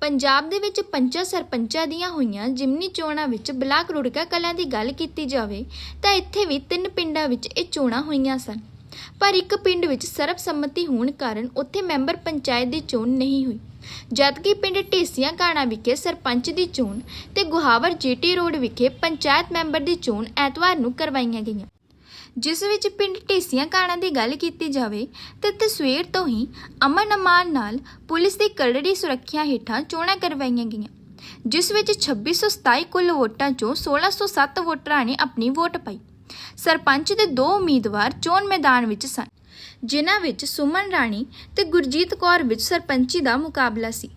ਪੰਜਾਬ ਦੇ ਵਿੱਚ ਪੰਚਾਂ ਸਰਪੰਚਾਂ ਦੀਆਂ ਹੋਈਆਂ ਜਿਮਨੀ ਚੋਣਾਂ ਵਿੱਚ ਬਲਾਕ ਰੁੜਕਾ ਕਲਾਂ ਦੀ ਗੱਲ ਕੀਤੀ ਜਾਵੇ ਤਾਂ ਇੱਥੇ ਵੀ ਤਿੰਨ ਪਿੰਡਾਂ ਵਿੱਚ ਇਹ ਚੋਣਾਂ ਹੋਈਆਂ ਸਨ। ਪਰ ਇੱਕ ਪਿੰਡ ਵਿੱਚ ਸਰਬਸੰਮਤੀ ਹੋਣ ਕਾਰਨ ਉੱਥੇ ਮੈਂਬਰ ਪੰਚਾਇਤ ਦੀ ਚੋਣ ਨਹੀਂ ਹੋਈ। ਜਦਕਿ ਪਿੰਡ ਢੇਸੀਆਂ ਕਾਣਾ ਵਿਖੇ ਸਰਪੰਚ ਦੀ ਚੋਣ ਤੇ ਗੁਹਾਵਰ ਜੀਟੀ ਰੋਡ ਵਿਖੇ ਪੰਚਾਇਤ ਮੈਂਬਰ ਦੀ ਚੋਣ ਐਤਵਾਰ ਨੂੰ ਕਰਵਾਈਆਂ ਗਈਆਂ। ਜਿਸ ਵਿੱਚ ਪਿੰਡ ਢੇਸੀਆਂ ਕਾਣਾ ਦੀ ਗੱਲ ਕੀਤੀ ਜਾਵੇ, ਤਾਂ ਤਸਵੀਰ ਤੋਂ ਹੀ ਅਮਨ ਅਮਾਨ ਨਾਲ ਪੁਲਿਸ ਦੀ ਕਰੜੀ ਸੁਰੱਖਿਆ ਹੇਠਾਂ ਚੋਣਾਂ ਕਰਵਾਈਆਂ ਗਈਆਂ, ਜਿਸ ਵਿੱਚ 2627 ਕੁੱਲ ਵੋਟਾਂ ਚੋਂ 1607 ਵੋਟਰਾਂ ਨੇ ਆਪਣੀ ਵੋਟ ਪਾਈ। ਸਰਪੰਚ ਦੇ ਦੋ ਉਮੀਦਵਾਰ ਚੋਣ ਮੈਦਾਨ ਵਿੱਚ ਸਨ, ਜਿਨ੍ਹਾਂ ਵਿੱਚ ਸੁਮਨ ਰਾਣੀ ਤੇ ਗੁਰਜੀਤ ਕੌਰ ਵਿੱਚ ਸਰਪੰਚੀ ਦਾ ਮੁਕਾਬਲਾ ਸੀ।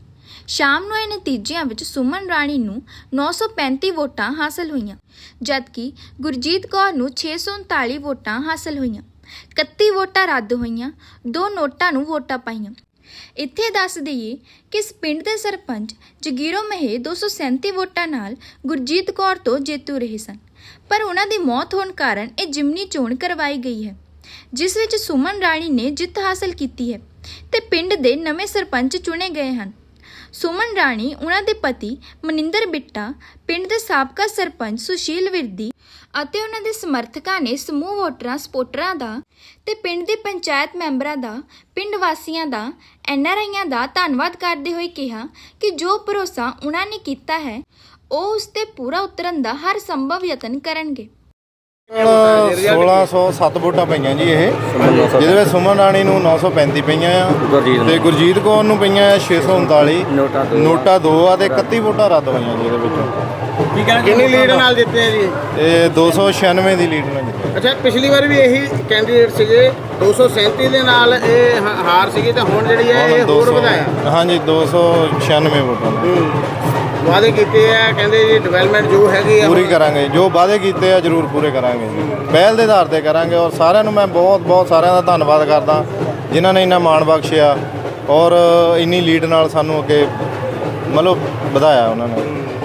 ਸ਼ਾਮ ਨੂੰ ਇਹ ਨਤੀਜਿਆਂ ਵਿੱਚ ਸੁਮਨ ਰਾਣੀ ਨੂੰ 935 ਵੋਟਾਂ ਹਾਸਲ ਹੋਈਆਂ, ਜਦਕਿ ਗੁਰਜੀਤ ਕੌਰ ਨੂੰ 639 ਵੋਟਾਂ ਹਾਸਲ ਹੋਈਆਂ। 31 ਵੋਟਾਂ ਰੱਦ ਹੋਈਆਂ, ਦੋ ਨੋਟਾਂ ਨੂੰ ਵੋਟਾਂ ਪਾਈਆਂ। ਇੱਥੇ ਦੱਸ ਦਈਏ ਕਿ ਇਸ ਪਿੰਡ ਦੇ ਸਰਪੰਚ ਜਗੀਰੋ ਮਹੇ 237 ਵੋਟਾਂ ਨਾਲ ਗੁਰਜੀਤ ਕੌਰ ਤੋਂ ਜੇਤੂ ਰਹੇ ਸਨ, ਪਰ ਉਹਨਾਂ ਦੀ ਮੌਤ ਹੋਣ ਕਾਰਨ ਇਹ ਜਿਮਨੀ ਚੋਣ ਕਰਵਾਈ ਗਈ ਹੈ, ਜਿਸ ਵਿੱਚ ਸੁਮਨ ਰਾਣੀ ਨੇ ਜਿੱਤ ਹਾਸਲ ਕੀਤੀ ਹੈ ਤੇ ਪਿੰਡ ਦੇ ਨਵੇਂ ਸਰਪੰਚ ਚੁਣੇ ਗਏ ਹਨ। ਸੁਮਨ ਰਾਣੀ ਉਹਨਾਂ ਦੇ ਪਤੀ ਮਨਿੰਦਰ ਬਿੱਟਾ, ਪਿੰਡ ਦੇ ਸਾਬਕਾ ਸਰਪੰਚ ਸੁਸ਼ੀਲ ਵਿਰਦੀ ਅਤੇ ਉਹਨਾਂ ਦੇ ਸਮਰਥਕਾਂ ਨੇ ਸਮੂਹ ਵੋਟਰਾਂ ਸਪੋਰਟਰਾਂ ਦਾ ਤੇ ਪਿੰਡ ਦੇ ਪੰਚਾਇਤ ਮੈਂਬਰਾਂ ਦਾ, ਪਿੰਡ ਵਾਸੀਆਂ ਦਾ ਐਨਆਰਆਈਆਂ ਦਾ ਧੰਨਵਾਦ ਕਰਦੇ ਹੋਏ ਕਿਹਾ ਕਿ ਜੋ ਭਰੋਸਾ ਉਹਨਾਂ ਨੇ ਕੀਤਾ ਹੈ, ਉਹ ਉਸ ਤੇ ਪੂਰਾ ਉਤਰਨ ਦਾ ਹਰ ਸੰਭਵ ਯਤਨ ਕਰਨਗੇ। 1607 ਵੋਟਾਂ ਪਈਆਂ ਜੀ ਇਹ। ਜਿਹਦੇ ਵਿੱਚ ਸੁਮਨ ਰਾਣੀ ਨੂੰ 935 ਪਈਆਂ ਆ। ਤੇ ਗੁਰਜੀਤ ਕੌਰ ਨੂੰ ਪਈਆਂ ਆ 639 ਨੋਟਾ ਦੋ। ਨੋਟਾ 2 ਆ ਤੇ 31 ਵੋਟਾਂ ਰੱਦ ਹੋਈਆਂ ਜੀ ਇਹਦੇ ਵਿੱਚੋਂ। ਕਿੰਨੀ ਲੀਡ ਨਾਲ ਜਿੱਤੇ ਆ ਜੀ? ਇਹ 296 ਦੀ ਲੀਡ ਨਾਲ ਜਿੱਤੇ। ਅੱਛਾ ਪਿਛਲੀ ਵਾਰ ਵੀ ਇਹੀ ਕੈਂਡੀਡੇਟ ਸੀਗੇ। 237 ਦੇ ਨਾਲ ਇਹ ਹਾਰ ਸੀਗੀ ਤੇ ਹੁਣ ਜਿਹੜੀ ਹੈ ਇਹ ਹੋਰ 200 ਵਧਾਇਆ ਹਾਂਜੀ 296 ਵੋਟਾਂ। ਵਾਅਦੇ ਕੀਤੇ ਆ ਕਹਿੰਦੇ ਜੀ ਡਿਵੈਲਪਮੈਂਟ ਜੋ ਹੈਗੀ ਆ ਪੂਰੀ ਕਰਾਂਗੇ ਜੋ। ਵਾਅਦੇ ਕੀਤੇ ਆ ਜ਼ਰੂਰ ਪੂਰੇ ਕਰਾਂਗੇ ਪਹਿਲ ਦੇ ਆਧਾਰ ਤੇ ਕਰਾਂਗੇ ਔਰ ਸਾਰਿਆਂ ਨੂੰ ਮੈਂ ਬਹੁਤ ਬਹੁਤ ਸਾਰਿਆਂ ਦਾ ਧੰਨਵਾਦ ਕਰਦਾ ਜਿਨ੍ਹਾਂ ਨੇ ਇੰਨਾ ਮਾਣ ਬਖਸ਼ਿਆ ਔਰ ਇੰਨੀ ਲੀਡ ਨਾਲ ਸਾਨੂੰ ਅੱਗੇ ਮਤਲਬ ਵਧਾਇਆ ਉਹਨਾਂ ਨੇ।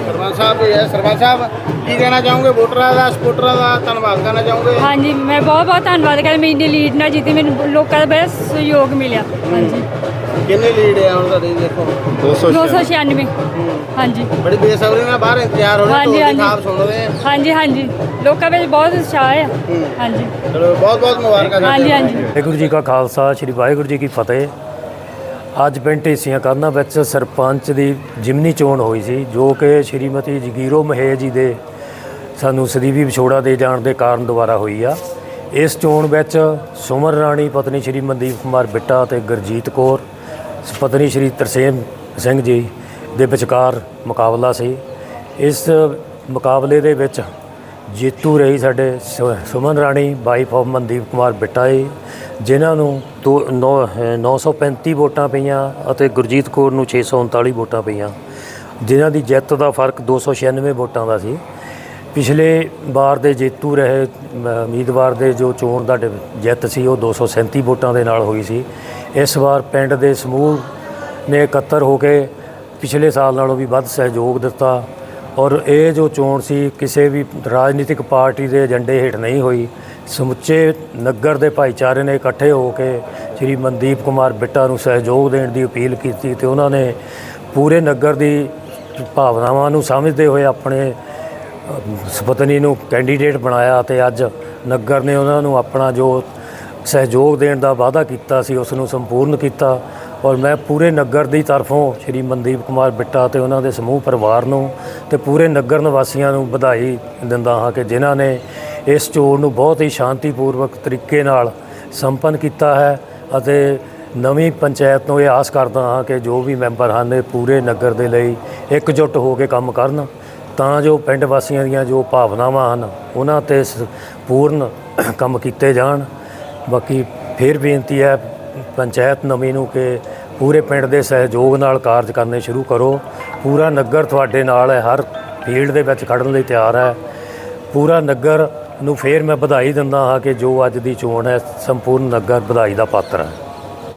ਸਰਪੰਚ ਸਾਹਿਬ ਜੀ ਸਰਪੰਚ ਸਾਹਿਬ ਕੀ ਕਹਿਣਾ ਚਾਹੋਗੇ? ਵੋਟਰਾਂ ਦਾ ਸਪੋਰਟਰਾਂ ਦਾ ਧੰਨਵਾਦ ਕਰਨਾ ਚਾਹੋਗੇ? ਹਾਂਜੀ ਮੈਂ ਬਹੁਤ ਬਹੁਤ ਧੰਨਵਾਦ ਕਰਦਾ ਮੇਰੀ ਇੰਨੀ ਲੀਡ ਨਾਲ ਜਿੱਤੀ ਮੈਨੂੰ ਲੋਕਾਂ ਦਾ ਬੜਾ ਸਹਿਯੋਗ ਮਿਲਿਆ। ਹਾਂਜੀ। ਕਿੰਨੀ ਲੀਡ ਹੈ ਹੁਣ ਤੁਹਾਡੀ ਦੇਖੋ 296 296 ਹਾਂਜੀ। ਬੜੀ ਬੇਸਬਰੀ ਨਾਲ ਬਾਹਰ ਇੰਤਜ਼ਾਰ ਹੋ ਰਿਹਾ ਹਾਂਜੀ। ਖਾਬ ਸੁਣ ਰਹੇ ਆ। ਹਾਂਜੀ ਹਾਂਜੀ। ਲੋਕਾਂ ਵਿੱਚ ਬਹੁਤ ਉਤਸ਼ਾਹ ਆ। ਹਾਂਜੀ। ਚਲੋ ਬਹੁਤ ਬਹੁਤ ਮੁਬਾਰਕਾਂ ਹਾਂਜੀ ਹਾਂਜੀ। ਵਾਹਿਗੁਰੂ ਜੀ ਕਾ ਖਾਲਸਾ ਸ੍ਰੀ ਵਾਹਿਗੁਰੂ ਜੀ ਕੀ ਫਤਿਹ। ਅੱਜ ਪਿੰਡ ਢੇਸੀਆਂ ਕਰਨਾ ਵਿੱਚ ਸਰਪੰਚ ਦੀ ਜਿਮਨੀ ਚੋਣ ਹੋਈ ਸੀ ਜੋ ਕਿ ਸ਼੍ਰੀਮਤੀ ਜਗੀਰੋ ਮਹੇ ਜੀ ਦੇ ਸਾਨੂੰ ਸਦੀਵੀ ਵਿਛੋੜਾ ਦੇ ਜਾਣ ਦੇ ਕਾਰਨ ਦੁਆਰਾ ਹੋਈ ਆ। ਇਸ ਚੋਣ ਵਿੱਚ ਸੁਮਰ ਰਾਣੀ ਪਤਨੀ ਸ਼੍ਰੀ ਮਨਦੀਪ ਕੁਮਾਰ ਬਿੱਟਾ ਤੇ ਗੁਰਜੀਤ ਕੌਰ ਪਤਨੀ ਸ਼੍ਰੀ ਤਰਸੇਮ ਸਿੰਘ ਜੀ ਦੇ ਵਿਚਕਾਰ ਮੁਕਾਬਲਾ ਸੀ। ਇਸ ਮੁਕਾਬਲੇ ਦੇ ਵਿੱਚ ਜੇਤੂ ਰਹੀ ਸਾਡੇ ਸੁ- ਸੁਮਨ ਰਾਣੀ ਵਾਈਫ ਆਫ ਮਨਦੀਪ ਕੁਮਾਰ ਬਿੱਟਾ ਜੀ, ਜਿਨ੍ਹਾਂ ਨੂੰ ਦੋ- ਨੌ- ਅਹ 935 ਵੋਟਾਂ ਪਈਆਂ ਅਤੇ ਗੁਰਜੀਤ ਕੌਰ ਨੂੰ 639 ਵੋਟਾਂ ਪਈਆਂ, ਜਿਨ੍ਹਾਂ ਦੀ ਜਿੱਤ ਦਾ ਫ਼ਰਕ 296 ਵੋਟਾਂ ਦਾ ਸੀ। ਪਿਛਲੇ ਵਾਰ ਦੇ ਜੇਤੂ ਰਹੇ ਉਮੀਦਵਾਰ ਦੇ ਜੋ ਚੋਣ ਦਾ ਡਿ- ਜਿੱਤ ਸੀ, ਉਹ 237 ਵੋਟਾਂ ਦੇ ਨਾਲ ਹੋਈ ਸੀ। ਇਸ ਵਾਰ ਪਿੰਡ ਦੇ ਸਮੂਹ ਨੇ ਇਕੱਤਰ ਹੋ ਕੇ ਪਿਛਲੇ ਸਾਲ ਨਾਲੋਂ ਵੀ ਵੱਧ ਸਹਿਯੋਗ ਦਿੱਤਾ ਔਰ ਇਹ ਜੋ ਚੋਣ ਸੀ, ਕਿਸੇ ਵੀ ਰਾਜਨੀਤਿਕ ਪਾਰਟੀ ਦੇ ਏਜੰਡੇ ਹੇਠ ਨਹੀਂ ਹੋਈ। ਸਮੁੱਚੇ ਨਗਰ ਦੇ ਭਾਈਚਾਰੇ ਨੇ ਇਕੱਠੇ ਹੋ ਕੇ ਸ਼੍ਰੀ ਮਨਦੀਪ ਕੁਮਾਰ ਬਿੱਟਾ ਨੂੰ ਸਹਿਯੋਗ ਦੇਣ ਦੀ ਅਪੀਲ ਕੀਤੀ ਤੇ ਉਹਨਾਂ ਨੇ ਪੂਰੇ ਨਗਰ ਦੀ ਭਾਵਨਾਵਾਂ ਨੂੰ ਸਮਝਦੇ ਹੋਏ ਆਪਣੇ ਸਪਤਨੀ ਨੂੰ ਕੈਂਡੀਡੇਟ ਬਣਾਇਆ ਤੇ ਅੱਜ ਨਗਰ ਨੇ ਉਹਨਾਂ ਨੂੰ ਆਪਣਾ ਜੋ ਸਹਿਯੋਗ ਦੇਣ ਦਾ ਵਾਅਦਾ ਕੀਤਾ ਸੀ, ਉਸ ਨੂੰ ਸੰਪੂਰਨ ਕੀਤਾ ਔਰ ਮੈਂ ਪੂਰੇ ਨਗਰ ਦੀ ਤਰਫੋਂ ਸ਼੍ਰੀ ਮਨਦੀਪ ਕੁਮਾਰ ਬਿੱਟਾ ਤੇ ਉਹਨਾਂ ਦੇ ਸਮੂਹ ਪਰਿਵਾਰ ਨੂੰ ਤੇ ਪੂਰੇ ਨਗਰ ਨਿਵਾਸੀਆਂ ਨੂੰ ਵਧਾਈ ਦਿੰਦਾ ਹਾਂ ਕਿ ਜਿਨ੍ਹਾਂ ਨੇ ਇਸ ਚੋਣ ਨੂੰ ਬਹੁਤ ਹੀ ਸ਼ਾਂਤੀਪੂਰਵਕ ਤਰੀਕੇ ਨਾਲ ਸੰਪੰਨ ਕੀਤਾ ਹੈ ਅਤੇ ਨਵੀਂ ਪੰਚਾਇਤ ਨੂੰ ਇਹ ਆਸ ਕਰਦਾ ਹਾਂ ਕਿ ਜੋ ਵੀ ਮੈਂਬਰ ਹਨ, ਇਹ ਪੂਰੇ ਨਗਰ ਦੇ ਲਈ ਇਕਜੁੱਟ ਹੋ ਕੇ ਕੰਮ ਕਰਨ। ਤਾਂ ਜੋ ਪਿੰਡ ਵਾਸੀਆਂ ਦੀਆਂ ਜੋ ਭਾਵਨਾਵਾਂ ਹਨ, ਉਹਨਾਂ ਤੇ ਸ- ਪੂਰਨ ਕੰਮ ਕੀਤੇ ਜਾਣ। ਬਾਕੀ ਫਿਰ ਬੇਨਤੀ ਹੈ, ਪੰਚਾਇਤ ਨਵੀਂ ਨੂੰ ਕਿ ਪੂਰੇ ਪਿੰਡ ਦੇ ਸਹਿਯੋਗ ਨਾਲ ਕਾਰਜ ਕਰਨੇ ਸ਼ੁਰੂ ਕਰੋ। ਪੂਰਾ ਨਗਰ ਤੁਹਾਡੇ ਨਾਲ ਹੈ, ਹਰ ਫੀਲਡ ਦੇ ਵਿੱਚ ਖੜਨ ਲਈ ਤਿਆਰ ਹੈ। ਪੂਰਾ ਨਗਰ ਨੂੰ ਫੇਰ ਮੈਂ ਵਧਾਈ ਦਿੰਦਾ ਹਾਂ ਕਿ ਜੋ ਅੱਜ ਦੀ ਚੋਣ ਹੈ, ਸੰਪੂਰਨ ਨਗਰ ਵਧਾਈ ਦਾ ਪਾਤਰ ਹੈ।